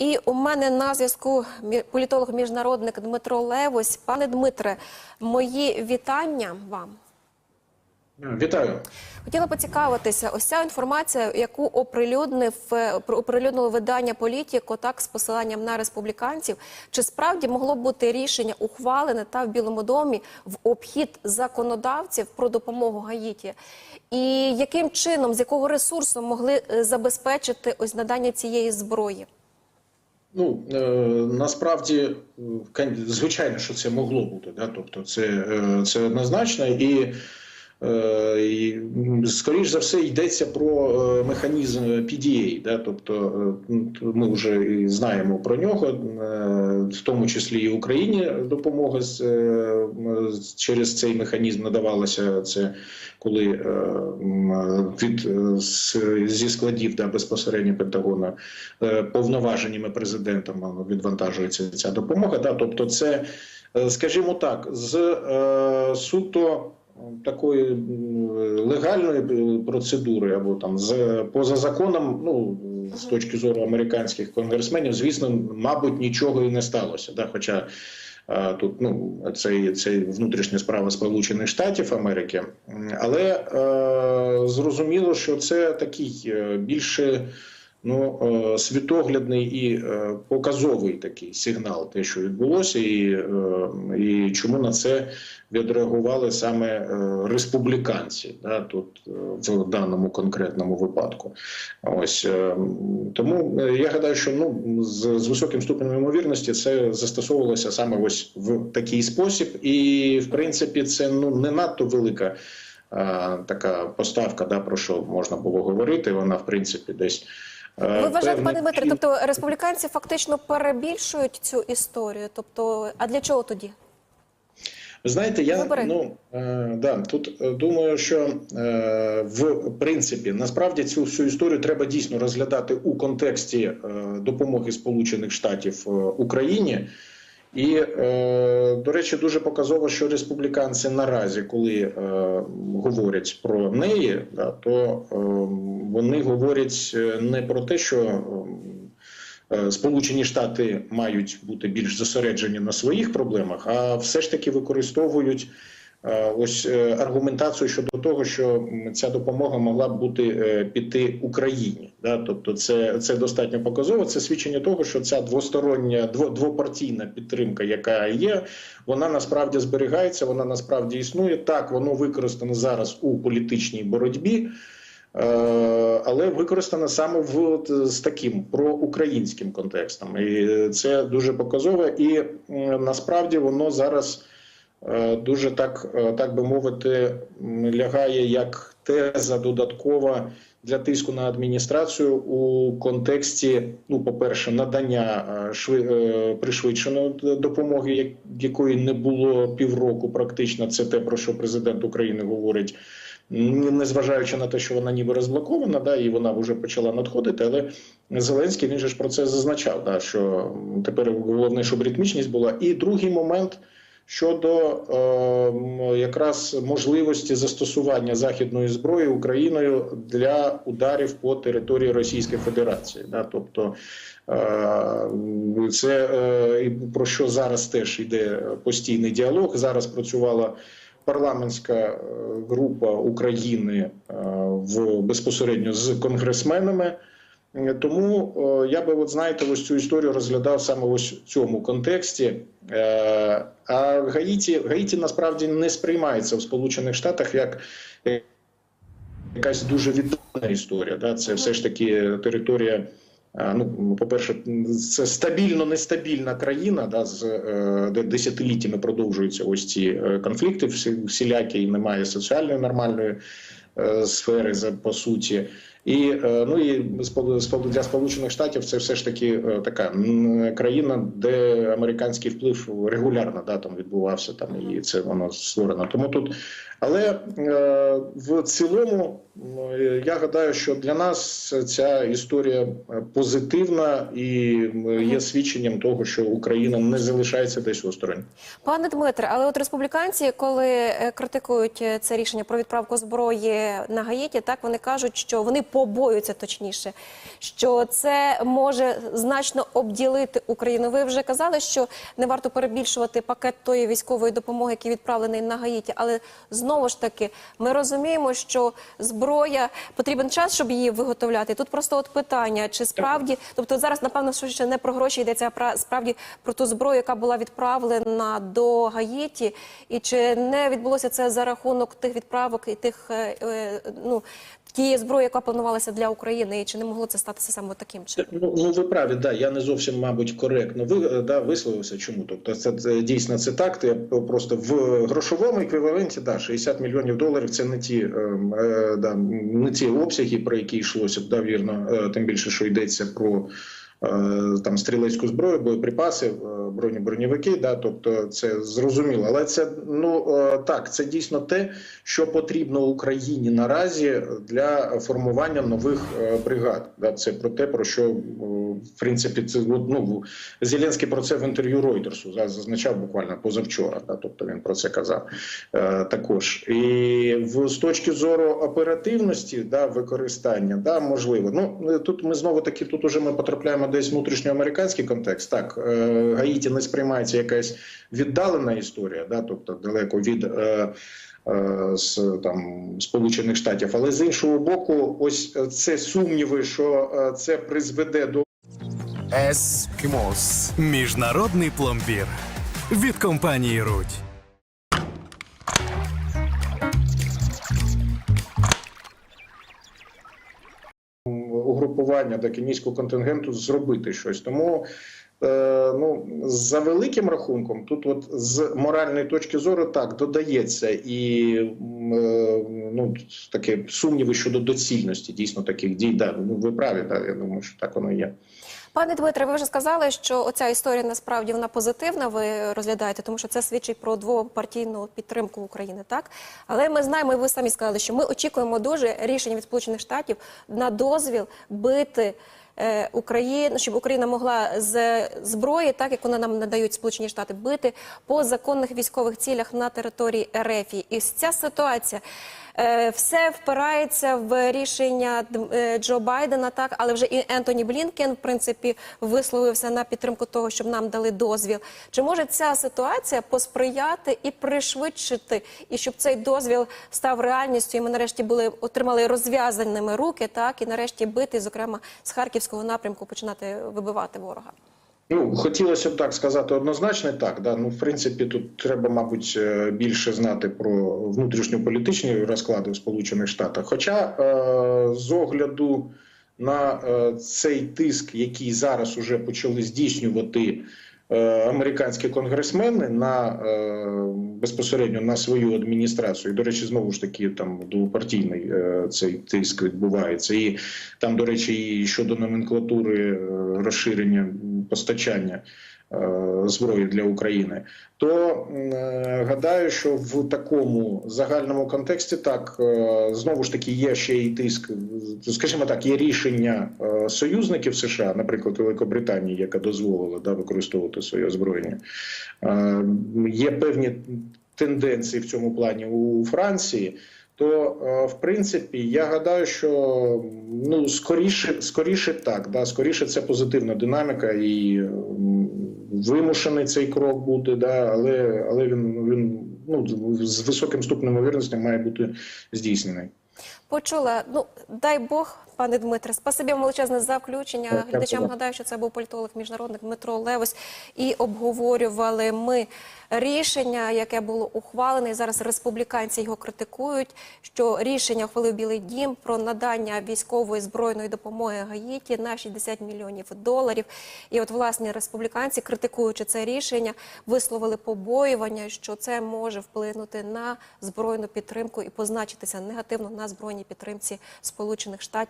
І у мене на зв'язку мі- політолог-міжнародник Дмитро Левось. Пане Дмитре, мої вітання вам. Вітаю. Хотіла поцікавитися, ось ця інформація, яку оприлюднив е, оприлюднило видання Політіко, так з посиланням на республіканців, чи справді могло бути рішення ухвалене та в Білому домі в обхід законодавців про допомогу Гаїті? І яким чином, з якого ресурсу могли е, забезпечити ось надання цієї зброї? Ну е, насправді, е, звичайно, що це могло бути. Да? Тобто, це, е, це однозначно і. Е, І, м, скоріш за все йдеться про е, механізм PDA, да? тобто е, ми вже знаємо про нього, в тому числі і Україні допомога через цей механізм надавалася це, коли від зі складів да, безпосередньо Пентагона повноваженнями президентом воно відвантажується ця допомога. Да? Тобто, це, скажімо так, з суто такої легальної процедури або там з поза законом, ну з точки зору американських конгресменів, звісно, мабуть, нічого і не сталося. Да? Хоча тут ну це, це внутрішня справа Сполучених Штатів Америки, але е, зрозуміло, що це такий е, більше. Ну, е, світоглядний і е, показовий такий сигнал, те, що відбулося, і, е, і чому на це відреагували саме республіканці, да, тут в даному конкретному випадку. Ось тому я гадаю, що ну з, з високим ступенем ймовірності це застосовувалося саме ось в такий спосіб, і в принципі це ну не надто велика. Така поставка, да, про що можна було говорити, вона в принципі десь Ви вважаєте, пане Дмитре, тобто республіканці фактично перебільшують цю історію? Тобто, а для чого тоді? Знаєте, я Вибори. ну е, да тут е, думаю, що е, в принципі насправді цю всю історію треба дійсно розглядати у контексті е, допомоги Сполучених Штатів е, Україні. І, е, до речі, дуже показово, що республіканці наразі, коли е, говорять про неї, да, то е, вони говорять не про те, що Сполучені Штати мають бути більш зосереджені на своїх проблемах, а все ж таки використовують ось е, аргументацію щодо того, що ця допомога могла б бути е, піти Україні. Да? Тобто, це, це достатньо показово. Це свідчення того, що ця двостороння двопартійна підтримка, яка є, вона насправді зберігається, вона насправді існує. Так, воно використано зараз у політичній боротьбі. Е, Але використана саме в з таким проукраїнським контекстом, і це дуже показово. І насправді воно зараз е, дуже так, е, так би мовити, лягає як теза додаткова для тиску на адміністрацію у контексті, ну, по-перше, надання е, шви, е, пришвидшеної допомоги, як- якої не було півроку. Практично це те, про що президент України говорить. Незважаючи на те, що вона ніби розблокована, да, і вона вже почала надходити, але Зеленський він же ж про це зазначав, да, що тепер головне, щоб ритмічність була. І другий момент щодо е, якраз можливості застосування західної зброї Україною для ударів по території Російської Федерації. Да, тобто е, це е, про що зараз теж йде постійний діалог. Зараз працювала парламентська е, група України е, в безпосередньо з конгресменами. Е, Тому е, я би, от знаєте, ось цю історію розглядав саме ось в цьому контексті. Е, А Гаїті, Гаїті насправді не сприймається в Сполучених Штатах як якась дуже віддалена історія. Да? Це все ж таки територія. Ну, по-перше, це стабільно нестабільна країна, да, з де десятиліттями продовжуються ось ці конфлікти всілякі, і немає соціальної нормальної сфери за по суті. І е, ну і для сполучених штатів це все ж таки е, така країна, де американський вплив регулярно да там відбувався. Там і це воно створено. Тому тут, але е, в цілому я гадаю, що для нас ця історія е, позитивна і є свідченням того, що Україна не залишається десь осторонь. Пане Дмитре, але от республіканці, коли е, критикують це рішення про відправку зброї на Гаїті, так вони кажуть, що вони побоюються точніше, що це може значно обділити Україну. Ви вже казали, що не варто перебільшувати пакет тої військової допомоги, який відправлений на Гаїті. Але знову ж таки, ми розуміємо, що зброя потрібен час, щоб її виготовляти. Тут просто от питання, чи справді, тобто зараз, напевно, що ще не про гроші йдеться, а справді про ту зброю, яка була відправлена до Гаїті, і чи не відбулося це за рахунок тих відправок і тих е, е, ну тієї зброї, яка планувалася для України, і чи не могло це статися саме таким чином? Ну, ну ви праві, да. Я не зовсім, мабуть, коректно ви да, висловився. Чому? Тобто, це, це дійсно це так. Я просто в грошовому еквіваленті да, 60 мільйонів доларів це не ті, е, е, да, не ті обсяги, про які йшлося, да, вірно, е, тим більше, що йдеться про. Е, Там стрілецьку зброю, боєприпаси, е, броні броньовики, да, тобто це зрозуміло. Але це ну е, так, це дійсно те, що потрібно Україні наразі для формування нових бригад. Да, це про те, про що в принципі це ну, Зеленський про це в інтерв'ю Ройтерсу зазначав буквально позавчора. Да, тобто він про це казав також. І в з точки зору оперативності, да, використання, да, можливо. Ну тут ми знову таки тут уже ми потрапляємо десь внутрішньоамериканський контекст. Так, е, Гаїті не сприймається якась віддалена історія, да, тобто далеко від. Е, е, з там Сполучених Штатів, але з іншого боку, ось це сумніви, що це призведе до Ескімос. Міжнародний пломбір від компанії Рудь. Угрупування до кенійського контингенту зробити щось. Тому е, ну за великим рахунком, тут, от з моральної точки зору, так додається і е, ну таке сумніви щодо доцільності дійсно таких дій. Да, ну ви праві, да, я думаю, що так воно є. Пане Дмитре, ви вже сказали, що оця історія насправді вона позитивна. Ви розглядаєте, тому що це свідчить про двопартійну підтримку України, так але ми знаємо, і ви самі сказали, що ми очікуємо дуже рішення від Сполучених Штатів на дозвіл бити. е, Україну, щоб Україна могла з зброї, так як вони нам надають Сполучені Штати, бити по законних військових цілях на території РФ. І ця ситуація все впирається в рішення е, Джо Байдена, так але вже і Ентоні Блінкен, в принципі, висловився на підтримку того, щоб нам дали дозвіл. Чи може ця ситуація посприяти і пришвидшити, і щоб цей дозвіл став реальністю, і ми нарешті були отримали розв'язаними руки, так і нарешті бити, зокрема з харківського напрямку, починати вибивати ворога. Ну, хотілося б так сказати однозначно так. Да? Ну, в принципі, тут треба, мабуть, е, більше знати про внутрішньополітичні розклади в Сполучених Штатах. Хоча е, з огляду на е, цей тиск, який зараз уже почали здійснювати американські конгресмени на безпосередньо на свою адміністрацію. І, до речі, знову ж таки там двопартійний цей тиск відбувається. І там, до речі, і щодо номенклатури розширення постачання е, зброї для України, то е, гадаю, що в такому загальному контексті так е, знову ж таки є ще і тиск, скажімо так, є рішення союзників США, наприклад, Великобританії, яка дозволила да, використовувати своє озброєння. Є певні тенденції в цьому плані у Франції. То е, в принципі я гадаю, що ну скоріше, скоріше так, да, скоріше це позитивна динаміка і вимушений цей крок бути, да, але, але він, він ну, з високим ступнем ймовірності має бути здійснений. Почула. Ну дай Бог, пане Дмитре, спасибі вам величезне за включення. Глядачам нагадаю, що це був політолог міжнародник Дмитро Левось. І обговорювали ми рішення, яке було ухвалене. І зараз республіканці його критикують. Що рішення ухвалив Білий Дім про надання військової збройної допомоги Гаїті на 60 мільйонів доларів. І от власне республіканці, критикуючи це рішення, висловили побоювання, що це може вплинути на збройну підтримку і позначитися негативно на збройній підтримці Сполучених Штатів.